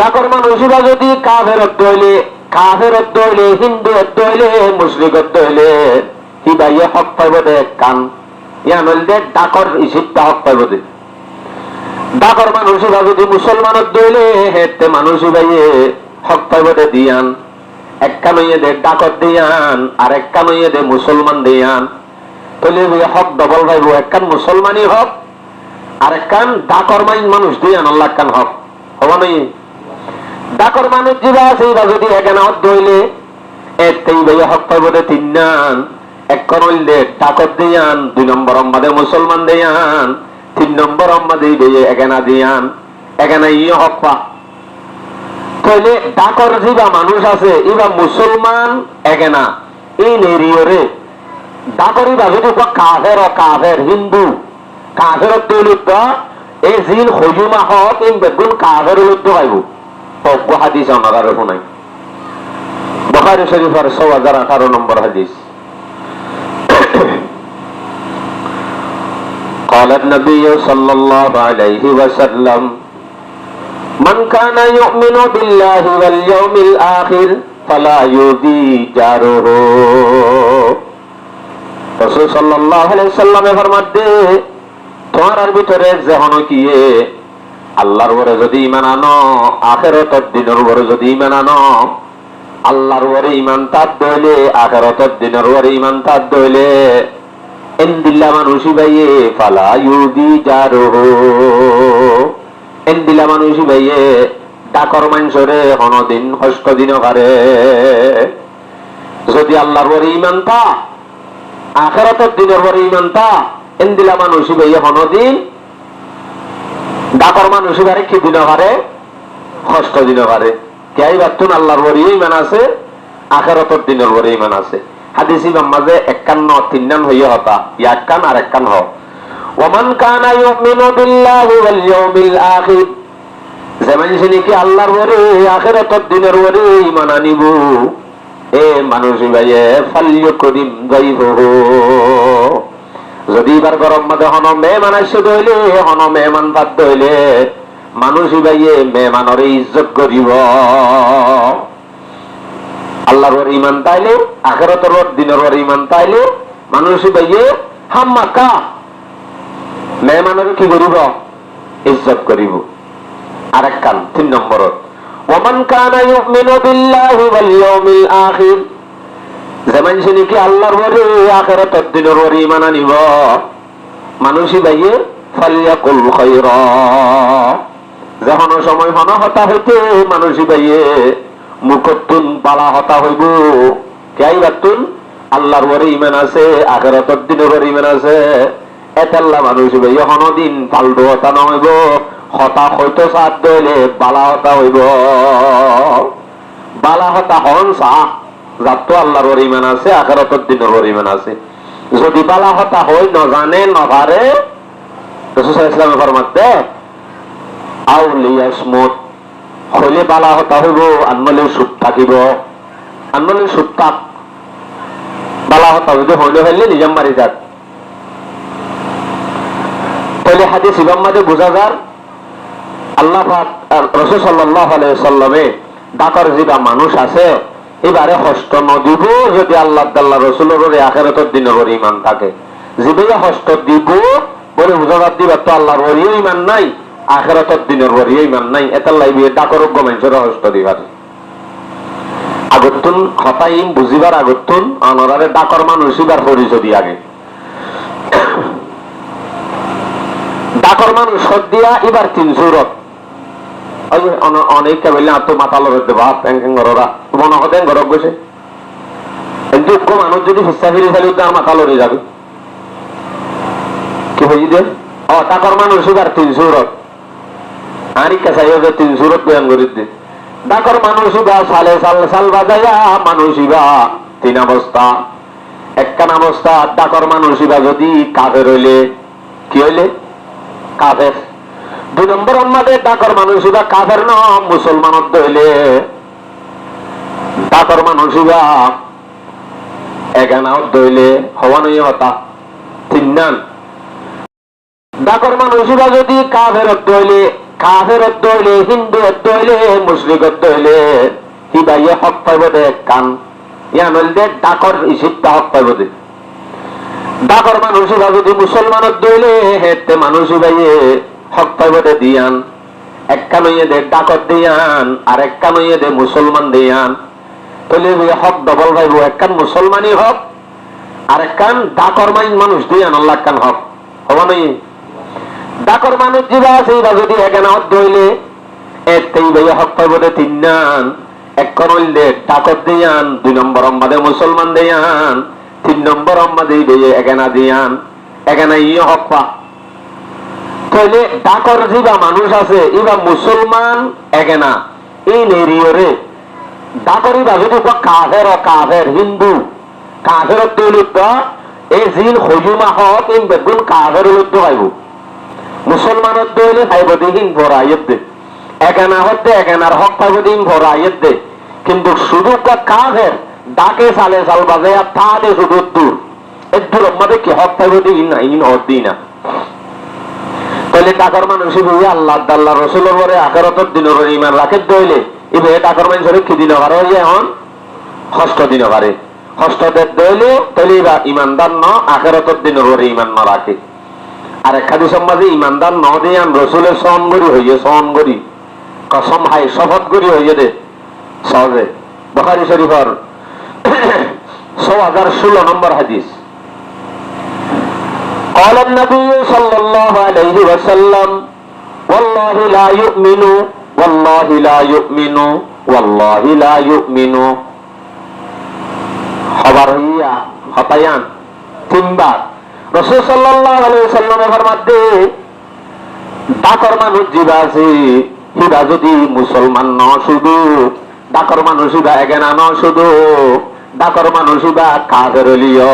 ডাকর মানুষরা যদি কাফেরত হইলে কাফেরত হইলে, হিন্দু হইলে মুসলিকত হইলে হিবাইয়ে হক পাইব দে কান। ইয়ান হইলে ডাকর ইসিপটা হক পাইব দে। ডাকর মানুষরা যদি মুসলমানত দইলে হেতে মানুষ হিবাইয়ে হক পাইব দে দিয়ান। এক কানইয়ে দে ডাকর দিয়ান, আর এক কানইয়ে দে মুসলমান দিয়ান। তাহলে হক ডবল পাইব, এক কান মুসলমানই হক, আর এক কান ডাকর মাইন মানুষ দিয়ান আল্লাহ কান হক। হবা নাই ডাকর মানুষ যিবা আছে বা যদি এখানে হইলে এতেই ভাইয়া হক পাইব তিন নান এক কন হইলে ডাকর দিয়ান দুই নম্বর অম্বাদে মুসলমান দিয়ান তিন নম্বর অম্বাদে ভাইয়া এখানা দিয়ান এখানে ইয়ে হক পা। তাহলে ডাকর যিবা মানুষ আছে ইবা মুসলমান এখানা। এই নেরিয়রে ডাকর ইবা যদি কাফের কাফের হিন্দু, কাফের তৈলিত এই জিন হজুমা হক ইন বেগুন কাফের উলুদ্ধ পাইব অজ্ঞ হাদিস আমার আর শুনাই বখারি শরীফের ছ হাজার আঠারো নম্বর হাদিস قال النبي صلى الله عليه وسلم من كان يؤمن بالله واليوم الآخر فلا يؤذي جاره রসুল সাল্লাল্লাহু আলাইহি সাল্লামে ফরমাতে তোমার আর ভিতরে যেহন কিয়ে আল্লাহর উপরে যদি ইমান আনো, আখেরতর দিনের উপরে যদি ইমান আনো, আল্লাহর উপরে ইমান তার দইলে, আখেরতর দিনের উপরে ইমান তার দইলে, এন্দিল্লা মানুষই বাইয়ে ফালা ইউদি যারো এন্দিল্লা মানুষই বাইয়ে ডাকর মাংসরে হনদিন হস্ত দিন পারে যদি আল্লাহর উপরে ইমান তা, আখেরতর দিনের উপরে ইমান তা এন্দিলা মানুষই বাইয়ে হনদিন ডাকর মানুষ এবারে কি দিন পারে? কষ্ট দিন পারে। কেই বাতুন আল্লাহর বড়ি ইমান আছে, আখেরতর দিনের বড়ি ইমান আছে। হাদিস ইমাম মাঝে একান্ন তিন্নান হইয়া হতা। ইয়াক্কান আর একান হ। ওমান কানা ইউমিনু বিল্লাহি ওয়াল ইয়াউমিল আখির। যেমন কি আল্লাহর বড়ি, আখেরতর দিনের বড়ি ইমান আনিব। এ মানুষ ভাইয়ে ফাল্য করিম যাইবহু যদি এবার গরম মাঝে হন মেহমান আসে দইলে হন মেহমান বাদ দইলে, মানুষ ভাইয়ে মেহমানের ইজ্জত করিব। আল্লাহর ইমান তাইলে, আখেরতর দিনের ইমান তাইলে, মানুষ ভাইয়ে হাম্মা কা মেহমানের কি করিব? ইজ্জত করিব। আরেক কান, তিন নম্বরত ওমান কানা ইউমিনু বিল্লাহি ওয়াল ইয়াউমিল আখির। যেমন সে নাকি আল্লাহর বরে আখেরাতের দিনের বরে ইমান আনিব। মানুষই বাইয়ে ফালিয়াকুল খায়রা। যখন সময় হন হতা হইতে, মানুষই বাইয়ে মুখতুন পালা হতা হইব। কেই বাতুন আল্লাহর বরে ইমান আছে আখেরাতের দিনের বরে ইমান আছে। এতাল্লা মানুষ বাইয়ে হনদিন পাল্টো হতা নহইব। হতা হয়তো সাথ দইলে, বালা হতা হইব। বালা হতা হন সাহ যাতো আল্লাহর ওর ইমান আছে, আখারতর দিনের ইমান আছে। যদি বালা হতা হই নজানে, নভারে, রসুল ইসলামে ফরমাতে আউলিয়াসমুত হইলে বালা হতা হইব আনমলে সুখ থাকিব। আনমলে সুখ থাক, বালা হতা হইলে হইলে হইলে নিজাম মারি যাক। তাহলে হাদিস ইমাম মাঝে বোঝা যার, আল্লাহ রসুল সাল্লাহ সাল্লামে ডাকার যেটা মানুষ আছে এবারে হস্ত নদিব যদি আল্লাহ দাল্লাহ রসুলের আখেরাতের দিনের ইমান থাকে। যেভাবে হস্ত দিব, বলে বুঝাবার দিবার তো আল্লাহর ইমান নাই, আখেরাতের দিনের ওরিও ইমান নাই এটার লাইবি ডাকর গমেন্সের হস্ত দিবার। আগতুন হতাইম বুঝিবার আগতুন অনরারে ডাকর মানুষ ইবার পরিচয় আগে। ডাকর মানুষ দিয়া এবার তিন সুরত। অনেক কেবল আত্ম মাথা লড়তে ভাত ট্যাঙ্কিং ঘররা মনে হতেন ঘর গেছে যোগ্য মানুষ যদি হিসা ফিরে ফেলি তার মাথা লড়ে যাবে। কি বুঝি দে ও টাকার মানুষ এবার তিন সুরত। আরি কাছাই হবে তিন সুরত বয়ান করে দে। ডাকর মানুষ ইবা সালে সাল সাল বাজাইয়া মানুষ ইবা। তিন অবস্থা। একখান অবস্থা ডাকর মানুষ ইবা যদি কাফের হইলে। কি হইলে? কাফের। দুই নম্বর আমাদের ডাকর মানুষ বা কাফের ন মুসলমান দইলে ডাকর মানুষ বা এগানাও দইলে হওয়ানই হতা তিন নান ডাকর মানুষ বা যদি কাফের দইলে কাফের দইলে হিন্দু দইলে মুসলিম দইলে হিবাইয়ে হক পাইব দে কান। ইয়ানল দে ডাকর ইসিপ্তা হক পাইব দে। ডাকর মানুষ যদি মুসলমানত দইলে হেতে মানুষ হিবাইয়ে হক পাইব দে দিয়ান এক কানইয়ে দে ডাকর দিয়ান, আর এক কানইয়ে দে মুসলমান দিয়ান। তাহলে হক ডবল ভাইব এক মুসলমানই হক, আর এক ডাকর মাইন মানুষ দিয়ান আল্লাহ কান হক। হবা নাই? ডাকর মানুষ আছে যদি এখানে হক ভাই হক পাইব দে তিন নান এক করল দে ডাকর দিয়ান, দুই নম্বর অম্বাদে মুসলমান দিয়ান, তিন নম্বর দিয়ান। এখানে ইয়ে হক পা তাহলে ডাকর মানুষ আছে, ইবা মুসলমান এখানা এই নেরিয়রে ডাকরি বা যদি কাফের কাফের হিন্দু, কাফের এই জিন ইন বেগুন কাফের দে হতে হক পাইব দিন দে। কিন্তু শুধু কাফের, ডাকে সালে সাল বাজে আর তাহলে শুধু দূর। এর দূর আমাদের কি হক পাইব দিন না, ইন হক না। তাহলে টাকার মানুষ বুঝে আল্লাহ দাল্লাহ রসুলের পরে আকারতর দিনের ইমান রাখে দইলে। ইবে টাকার মানুষের কি দিন পারে এখন? ষষ্ঠ দিন পারে ষষ্ঠ দেব দইলে তাহলে এবার ইমানদার ন আকারতর দিনের পরে ইমান ন রাখে। আর একাদি সমাজে ইমানদার ন দিয়ে আন রসুলের সহন করি হইয়ে সহন করি কসম হাই, শপথ করি হইয়ে দে সহজে বখারি শরীফর ছ হাজার ষোলো নম্বর হাদিস। قال النبي صلى الله عليه وسلم والله لا يؤمن والله لا يؤمن والله لا يؤمن খবর হইয়া হতায়ান তিনবার রসুল সাল্লাল্লাহু আলাইহি সাল্লামে ফরমাতে ডাকর মানুষ জিবা আছে হিবা যদি মুসলমান ন শুধু ডাকর মানুষ হিবা এগেনা ন শুধু ডাকর মানুষ হিবা কাফের হলিও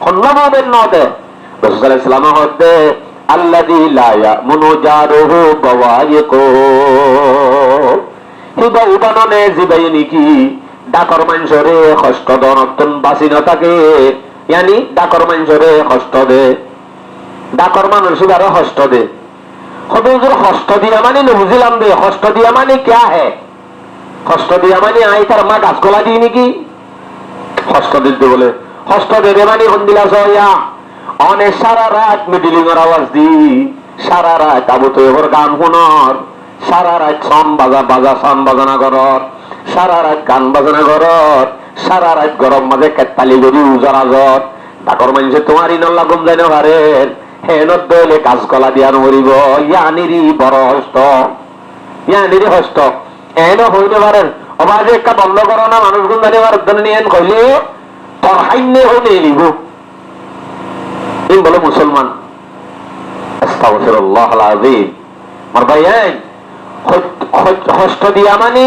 অন্য মোমেন ন দে রাসূল ওয়াসাল্লাম হতে আল্লাযী লা ইয়ামুনু জারুহু বাওয়াইকু হিবা উদাননে জিবাই নিকি ডাকর মাঞ্চরে কষ্ট দনতন বাসি থাকে ইয়ানি ডাকর মাঞ্চরে কষ্ট দে ডাকর মানুষ আরও হস্ত দে হবিজুর হস্ত দিয়া মানে বুঝিলাম দে হস্ত দিয়া মানে ক্যা হে? হস্ত দিয়া মানে আই তার মা গাছ গলা দিই নাকি? হস্ত দিতে বলে হস্ত দে মানে হন্দিলা সয়া অনেক সারা রাত মিডিলিং এর আওয়াজ দি। সারা রাত আবু তো এবার গান শুনর সারা রাত বাজা বাজা সন বাজানা ঘরত সারা রাত গান বাজনা ঘরত সারা রাত গরম মাঝে কেতালি গরি উজারা জত ডাকর মানুষে তোমার ইনল্লা গম যাই না পারেন হেনত দলে কাজ কলা দিয়া নরিব ইয়ানিরি বড় হস্ত। ইয়ানিরি হস্ত। এন হইতে পারেন। অবাজে একটা বন্ধ করো না মানুষ গুণ জানি পারে ধরে নিয়েন কইলে তোর হাইনে হইলে নিব। ইন বলো মুসলমান, আস্তাগফিরুল্লাহ আলাযীম মার ভাই, এই হস্ত দিয়া মানি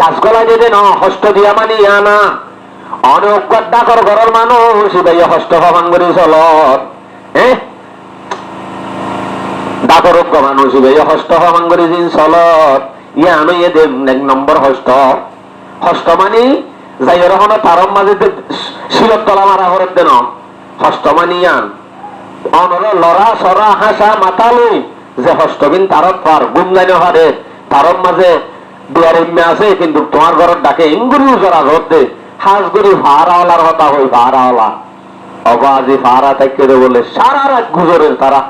গাছ গলা দিয়ে ন। ঘরের মানুষ হস্ত ভবান করে চলত। ডাকর মানুষ হস্ত ভবান করে দিন চলত। ইয়া ইয়ে দে এক নম্বর হস্ত। হস্ত মানি যাই রহন তারম মাঝে শিলত তলা মারা ঘরের দেন হস্ত মানি আন অনর লড়া সরা, হাসা মাথা যে হস্তবিন তারত পার, গুম জানি হারে তারম মাঝে দুয়ার এমনি আছে, কিন্তু তোমার ঘরের ডাকে ইঙ্গুরি জরা ঘর দে। হাঁস গুড়ি ভাড়াওয়ালার হতা হই ভাড়াওয়ালা। অবাজি ভাড়া থেকে বলে, সারা রাত গুজরেন তারা,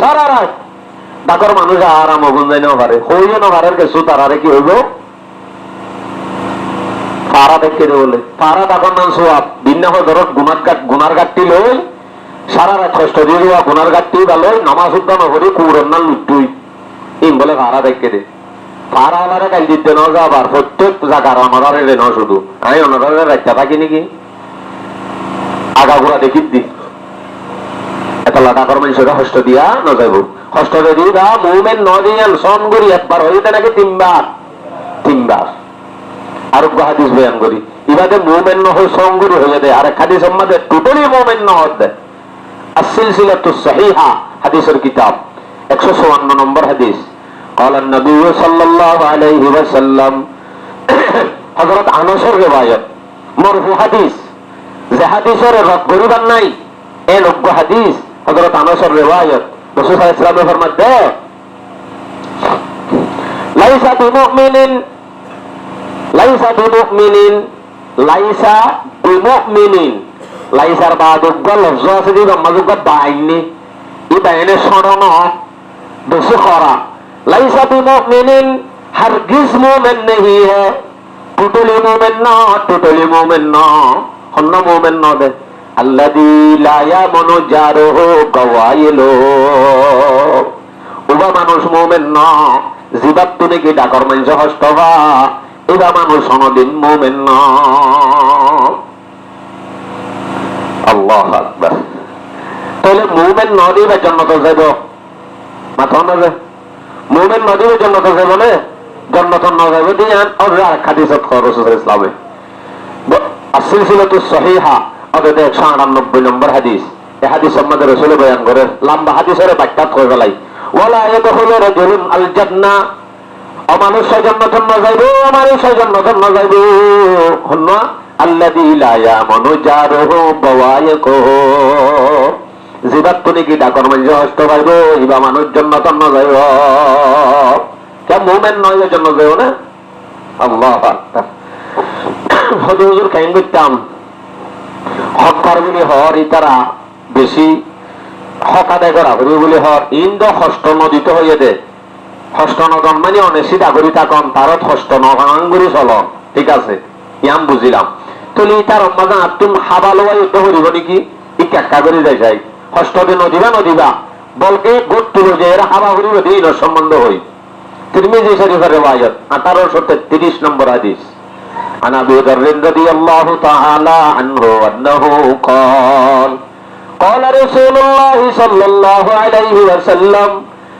সারা রাত। ডাকর মানুষ আরাম অগুন যাই না পারে হইও না পারে কিছু তারারে কি হইব? পাড়া দেখে বলে পাড়া ডাকর নাম সোয়াব ভিন্ন ধরো গুনার গাট লই সারা রাত কষ্ট দিয়ে দেওয়া বা লই নামাজ হরি লুটুই বলে ভাড়া দেখে দে। ভাড়া আলারে কাল দিতে ন প্রত্যেক জায়গার অনারে রে ন শুধু। আমি থাকি নাকি? দেখি দি। এটা লাটা কর মানুষের হস্ত দিয়া ন যাইব কষ্ট বা মুভমেন্ট ন দিয়ান সন করি একবার হইতে নাকি তিনবার তিনবার আরোগ্য হাদিস বয়ান করি ইবাদে মুভমেন্ট ন হয়ে সন করি হয়ে দেয় আর এক হাদিস আমাদের টোটালি মুভমেন্ট ন হতে السلسلة الصحيحة حديث الكتاب 154 নম্বর হাদিস قال النبي صلى الله عليه وسلم হযরত আনাসের রিওয়ায়াত মরফু হাদিস যে হাদিসের রদ করিবার নাই এ নব্য হাদিস হযরত আনাসের রিওয়ায়াত রাসূল সাল্লাল্লাহু আলাইহি ওয়াসাল্লাম ফরমাতে লাইসা বিমুমিনিন লাইসা বিমুমিনিন লাইসা বিমুমিনিন লাইসার বাদুগ্গ লফজ আছে দি বাম্মাদুগ্গ বাইনি ই বাইনে সরণ বেশি খরা লাইসা বিমুমিনিন হারগিজ মুমিন নেহি হে টুটলি মুমিন না টুটলি মুমিন না হন্ন মুমিন না দে আল্লাযী লা ইয়ামনু জারুহু গাওয়াইলো উবা মানুষ মুমিন না জিবাত তুনে কি ডাকর মানছ হস্তবা এবা মানুষ অনদিন মুমিন আল্লাহ আকবার। তাহলে মুভমেন্ট নদীবের জন্য তো যাব মাথা না মুভমেন্ট নদীবের জন্য তো যাব না। জন্নত ন যাব দিয়ে আর খাদিসত খরচ ইসলামে। আসিল ছিল তো সহিহা। অতএব একশো আটানব্বই নম্বর হাদিস। এই হাদিস সম্বন্ধে রসুল বয়ান করে। লম্বা হাদিসের ব্যাখ্যা করে ফেলাই। ওয়ালা ইয়াদখুলু রাজুলুন আল জান্নাহ অমানুষ জন্নত ন যাইব অমানুষ জন্নত ন যাইব। হন্ন আল্লাযী লা ইয়ামনু জারুহু বাওয়াইকুহু জিবাত তুনি কি ডাকর মাঝে হস্ত পাইব, ইবা মানুষ জন্নত ন যাইব। কে মুমিন নয় জন্য যাইব না? আল্লাহ হযরত হুজুর কাইন করতাম? হক পারবনি হর ইতারা বেশি হক আদায় করা বলে হর। ইন্দ হস্ত নদীত হইয়ে দে। হস্ত নদন মানে অনেসি ডাগরি তাকন তারত হস্ত নগাঙ্গুরি চল ঠিক আছে ইয়াম বুঝিলাম তুলি তার অম্মাজা তুম হাবা লোয়া যুদ্ধ করিব নেকি ই কেক্কা করে যাই যাই হস্ত দিয়ে নদীবা নদীবা বলকে গোট তুলো যে এরা হাবা করিব দিয়ে ইনর সম্বন্ধ হই তিরমিজি শরীফের রিওয়ায়াত 1833 নম্বর হাদিস عن ابي ذر رضي الله تعالى عنه انه قال قال رسول الله صلى الله عليه وسلم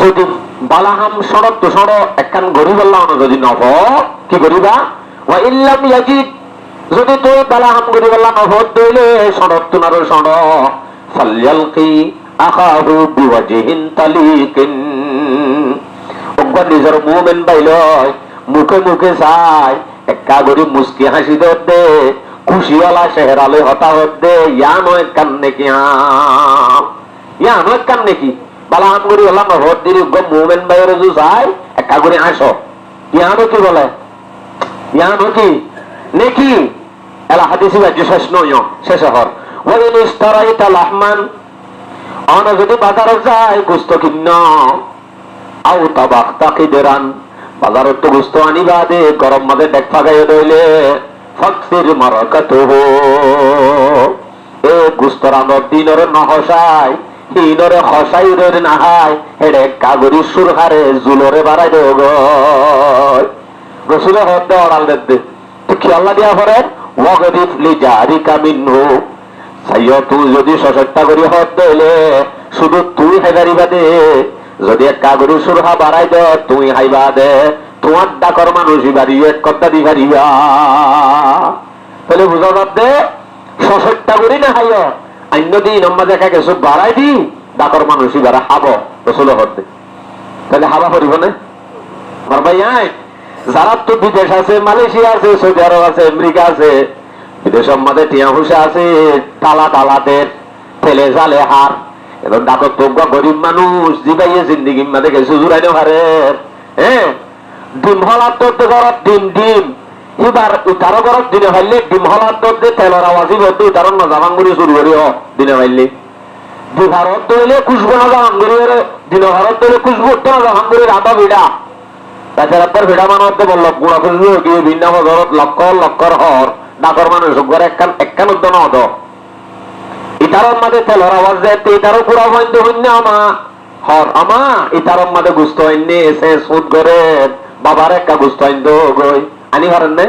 যদি বালাহাম সড়ক সড় একখান গরিব আল্লাহ যদি নব কি করিবা? ওয়া ইল্লাম ইয়াজিদ, যদি তুই বালাহাম গরিব আল্লাহ নভত দইলে সড়ক তুনার সড় ফালয়ালকি আখাহু বিওয়াজিহিন তালিকিন। ওগবা নিজের মুমেন বাইল, মুখে মুখে চাই, একা গরি মুস্কি হাসি দে খুশিওয়ালা চেহারালে হতাহত দে ইয়া নয় কান নাকি ইয়া নয় কান নাকি বালাহাম করি হলাম ভোট দিলি মুভমেন বাইর যে চাই একা করে আসো ইয়ানো কি বলে? ইয়ানো কি? নেকি এলা হাদিসি বাজ্য শেষ নয় শেষ হর ওয়াইন ইস্তারাইতা লাহমান, অন যদি বাজারে যায়, গুস্ত কিন্ন। আও তাবাক তাকিদেরান বাজারত তো গুস্ত আনিবা দে গরম মাঝে ডেক ফাগাইয়ে দইলে ফকসির মারাকাতুহু এ, গুস্ত রান্দর দিনর নহসায় হিনরে হসাই রে নাহাই, হেডে কাগরি সুরহারে জুলরে বাড়াই দে রসুলে হতে অড়াল দে। তো খেয়াল্লা দিয়া পরে ওয়াগরিফ লি জারি কামিনহু সাইয় তুই যদি সশক্তা করি হত দইলে, শুধু তুই হেদারিবা দে যদি এক কাগরি সুরহা বাড়াই দে, তুই হাইবা দে তোমার ডাকর মানুষ বাড়ি এক কথা দি পারিবা তাহলে বুঝা দে সশক্তা করি না হাইয় অন্য দিন আমরা দেখা গেছে, বাড়াই দি ডাকর মানুষই বাড়া হাব, রসুল হতে তাহলে হাবা করিব না? ভাই যারা তো বিদেশ আছে, মালয়েশিয়া আছে, সৌদি আরব আছে, আমেরিকা আছে বিদেশের মধ্যে টিয়া হুসা আছে, তালা তালাদের ঠেলে জালে হার। এখন ডাকর তো গরিব মানুষ, জিবাইয়ে জিন্দিগির মধ্যে গেছে, জুড়াইনো হারে হ্যাঁ ডিম হলার তো ঘরত ডিম ডিম। এবার উতারো ঘরত দিনে ভাইলে ডিম হলার তো তেলর আওয়াজি বলতে উতারো নজাবাং করে শুরু করি দিনে দইলে খুশবু না জাহাঙ্গীরের দিন ভারত খুশবু উঠতে না আবা ভিড়া তাছাড়া ভিড়া গুণা খুশবু গিয়ে ভিন্ন বদলত লক্ষ লক্ষর হর ডাকর মানুষ ঘরে একখান একখান উদ্যম হদ ইটারর মাঝে তেলর আওয়াজ বন্ধ হইন্য আমা। হর আমা ইটারর মাঝে গুস্ত হইনি এসে সুদ করে বাবার একটা গুস্ত হইন্দ গই আনি পারেন নে?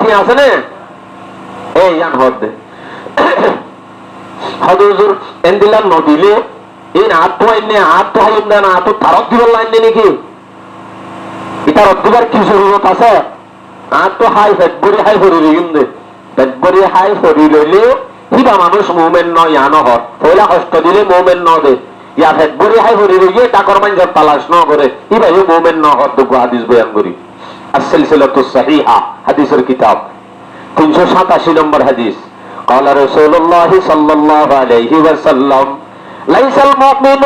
ঠিক আছে নে? এই দে। হদুজুর এন্দিলাম নদিলে এই তো আইনে তো হাইম না তো তারক দিবার লাইনে নাকি? ইটার অদ্দিবার কি জরুরত আছে? তো হাই ফেব্রুয়ারি হাই রইম দে। ফেব্রুয়ারি হাই লইলে হিবা মানুষ ইয়া নহর পয়লা কষ্ট দিলে মুভমেন্ট ন দে। ইয়া ফেব্রুয়ারি হাই হরি রইয়ে, ডাকর মাইজর তালাশ ন করে। ইউ মুভমেন্ট ন হর দুগু হাদিস বয়ান করি। السلسلة الصحيحة حديث الكتاب 387 নম্বর হাদিস قال رسول الله صلى الله عليه وسلم ليس المؤمن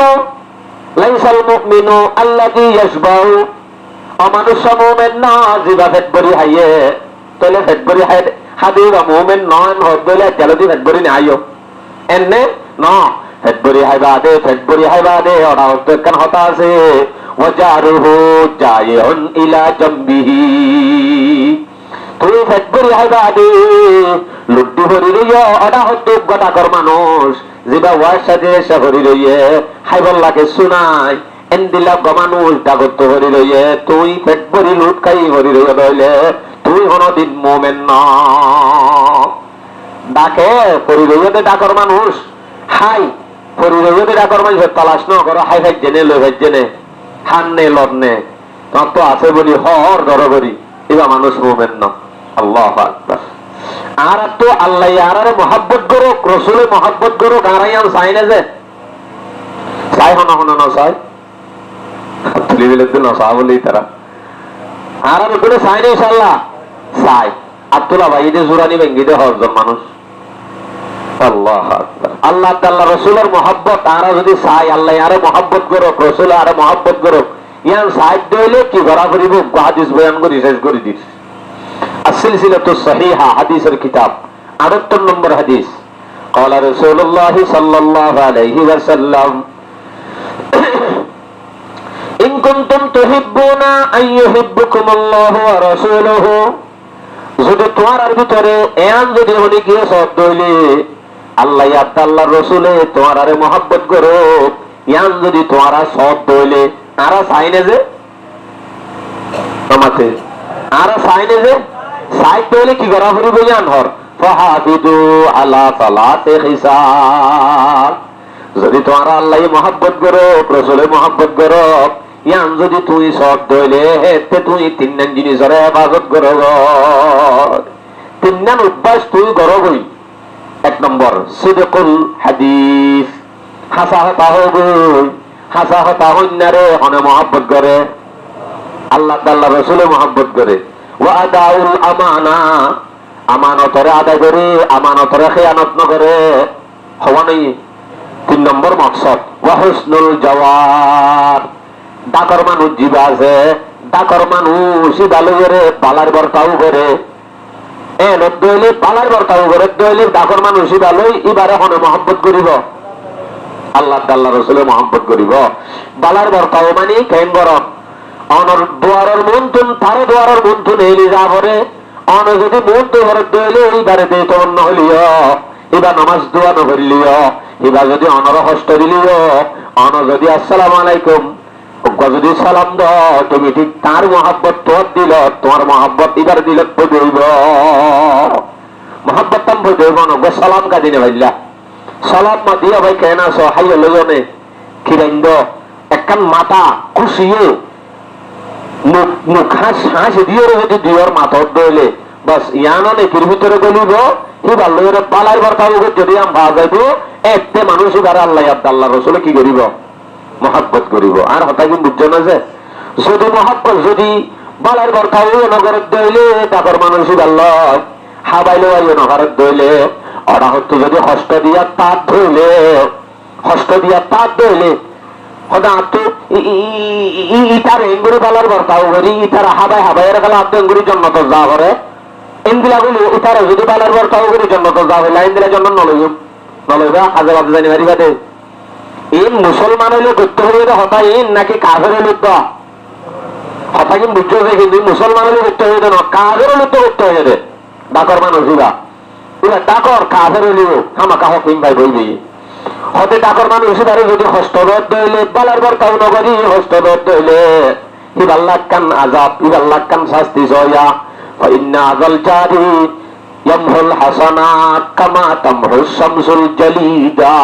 ليس المؤمن الذي يشبع অমানুষ মুমেন না জিবা ফেটবরি হাইয়ে তলে ফেটবরি হাই হাদিবা মুমেন নন হদলে জলদি ফেটবরি না আইও এনে ন ফেটবরি হাইবা দে ফেটবরি হাইবা দে ওরা হতে কান হতা আছে ওয়াজারুহু জায়ুন ইলা জম্বিহি তুই ফেটবরি হাইবা দে লুড্ডু হরি কর মানুষ জিবা ওয়ার সাথে এসে হরি লাগে শুনাই এন্দিলা গমানুষ ডাগত হরি রইয়ে তুই পেট লুট খাই হরি রইয়ে রইলে তুই কোনদিন মোমেন ডাকে হরি রইয়ে ডাকর মানুষ হাই হরি রইয়ে ডাকর মানুষ তালাশ ন করো হাই ভাই জেনে লই ভাই জেনে হান নে লদ নে তোমার তো আছে বলি, হর ধর করি। এবার মানুষ মোমেন না। আল্লাহ আর তো আল্লাহ আর মহাব্বত করো রসুলে মহাব্বত করো গারাইয়ান চাই না যে। চাই হনা হনা না চাই। তুলি দিলে তো নসা বলেই তারা। আর আমি করে চাই না ইনশাল্লাহ চাই। আব্দুল্লাহ ভাই এদের জোরানি ভেঙ্গি দে হরজন মানুষ। আল্লাহ আকবার। আল্লাহ তাল্লাহ রসুলের মহাব্বত আরা যদি চাই আল্লাহ আরে মহাব্বত করো রসুল আরে মহাব্বত করো ইয়ান সাহায্য হইলে কি ঘোরা করিব হাদিস বয়ান করি শেষ করে দিস السلسلة الصحيحة حديث الكتاب أردت নম্বর حديث قال رسول الله صلى الله عليه وسلم إن كنتم تحبون أن يحبكم الله ورسوله যদি তোমার আর ভিতরে এন যদি হলে গিয়ে সব দইলে আল্লাহ আল্লাহ রসুলে তোমার আরে মহাব্বত করো। ইয়ান যদি তোমার সব দইলে আরা সাইনে যে? আমাতে আরা সাইনে যে? সাইড দইলে কি করা ফুরিব জান হর ফাহাবিদু আলা সালাতে হিসাব যদি তোমার আল্লাহ মহাব্বত করো, রসুলে মহাব্বত করো ইয়ান যদি তুই সব দইলে হেতে তুই তিন জিনিসের হেফাজত করো তিন অভ্যাস তুই করো গই। এক নম্বর, সিদকুল হাদিস। হাসা হতা হবই হাসা হতা হইনারে হনে মহাব্বত করে। আল্লাহ তাল্লাহ রসুলে মহাব্বত করে। ওয়াদাউল আমানা, আমানতরে আদায় করে, আমানতরে খেয়ানত নকরে হওয়া নেই। তিন নম্বর মকসদ ওয়াহুসনুল জওয়ার ডাকর মানুষ জীবা আছে, ডাকর মানুষ ভালো করে পালার বর্তাও করে। এ দইলে পালার বর্তাও করে দইলে ডাকর মানুষ ভালোই এবারে হনে আল্লাহ আল্লাহ রসুলে মহব্বত করিব বালার মানে কেন গরম অনর দুয়ারের মন্থন তারে দুয়ারের মন্থন এলি যা করে অন যদি মন তো ঘরে দইলে এইবারে দে তো অন্য হলিও এবার নামাজ দোয়া নহলিও এবার যদি অনর হস্ত দিলিও অন যদি আসসালাম আলাইকুম। যদি সালাম দাও, তুমি ঠিক তার মহাব্বত তোর দিল, তোমার মহাব্বত এবার দিল মহাব্বত তাম সালাম কাদিনে ভাইলা সালাম মা দিয়া ভাই হাই কিরাইন্দ মাথা খুশিয়ে মুখ মুখ দিয়ে যদি দুইয়ের মাথর দইলে বাস ইয়ানো নেকির ভিতরে গলিব? কি ভালো করে পালাই বর্তাব যদি আম ভাজ যাইব এতে মানুষ এবার আল্লাহ আল্লাহ রসুলে কি করিব? মহাব্বত করিব। আর হতা কি বুঝছ না যে যদি মহাব্বত যদি বালার বর্তাব নগরের দইলে, তারপর মানুষ আল্লাহ হাবাইলে আইও নগরের দইলে ওরা হতো যদি হস্ত দিয়া তাঁত ধইলে, হস্ত দিয়া তাঁত ধইলে হদা পালার বর্তাও করি হাবাই জন্য যা করে। ইটার যদি পালার বর্তাও করি, জন্য তো যা হইলা ইন্দিলা জন্য নলইম নলবা হাজার জানি মারি বাদে। ইন মুসলমান হইলে করতে হইলে হতা ইন নাকি কাফের হইলে তো হতা কি বুঝছ যে কিন্তু মুসলমান হইলে করতে হইলে না কাফের হইলে তো করতে হইলে ডাকর মানুষ ইবা ডাকর, কাফের হইলেও হামাকা হকিম ভাই বইবি হতে ডাকর মানুষ ইবারে যদি হস্তদত দইলে বালার বার কাউ নগরী হস্তদত দইলে ইবাল্লাহ কান আজাব ইবাল্লাহ কান শাস্তি জয়া। ফাইন্না আজাল জারি, ইয়ামহুল হাসানাত কামা তামহু শামসুল জালিদা।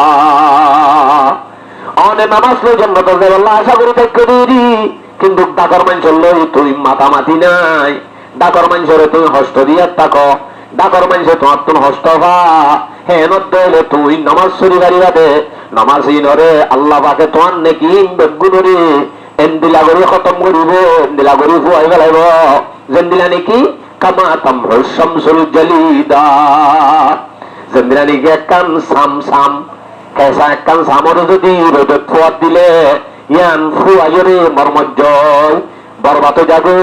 অনে নামাজ লই জন্ম জন্নত আল্লাহ আশা করি দেখতে দিদি কিন্তু ডাকর মানুষ লই তুই মাতামাতি নাই। ডাকর মানুষরে তুই হস্ত দিয়া তাক ডাকর মানুষে তোমার তুন হস্ত ভা হেন দলে তুই নামাজ সরি বাড়ি বাদে নামাজ ইনরে আল্লাহ পাকে তোমার নেকি বেগুনরে এন্দিলা করি খতম করিব, এন্দিলা করি ফুয়াই পেলাইব যেন্দিলা নেকি? কামা তামহু শামসুল জালিদা। যেন্দিলা নেকি একখান সাম সাম কেসা একখান সামর যদি রোদে ফুয়াত দিলে, ইয়ান ফুয়াইরে মর্মজ্জয় বরবাত জাগো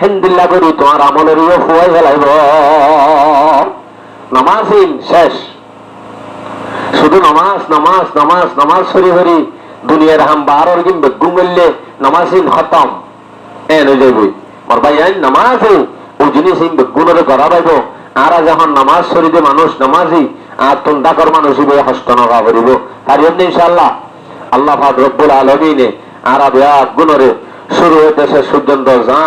হেন্দিল্লা করি তোমার আমলের ফুয়াই ফেলাইব। নামাজিন শেষ। শুধু নামাজ নামাজ নামাজ নামাজ সরি হরি, দুনিয়ার হাম বারোর কিন বেগুম গেলে নামাজিন খতম। হয়ে যাইবই মোর আইন নামাজ ও জিনিস বেগুনরে করা পাইব আর যখন নামাজ সরিতে মানুষ নামাজি আর তুন্দা কর মানুষ হইবে হস্ত নগা করিব। তার জন্য ইনশাল্লাহ আল্লাহ ফাদ রব্বুল আলমিনে আর বেয়া গুণরে শুরু হইতেছে সূর্যন্ত যা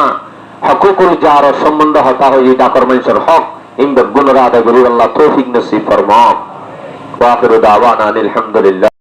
হকুকুর যার সম্বন্ধ হতা হই ডাকর মানুষের হক। ইন গুণরা আদায় করি আল্লাহ তৌফিক নসিব ফরমা ওয়াকিরু দাওয়ানা আলহামদুলিল্লাহ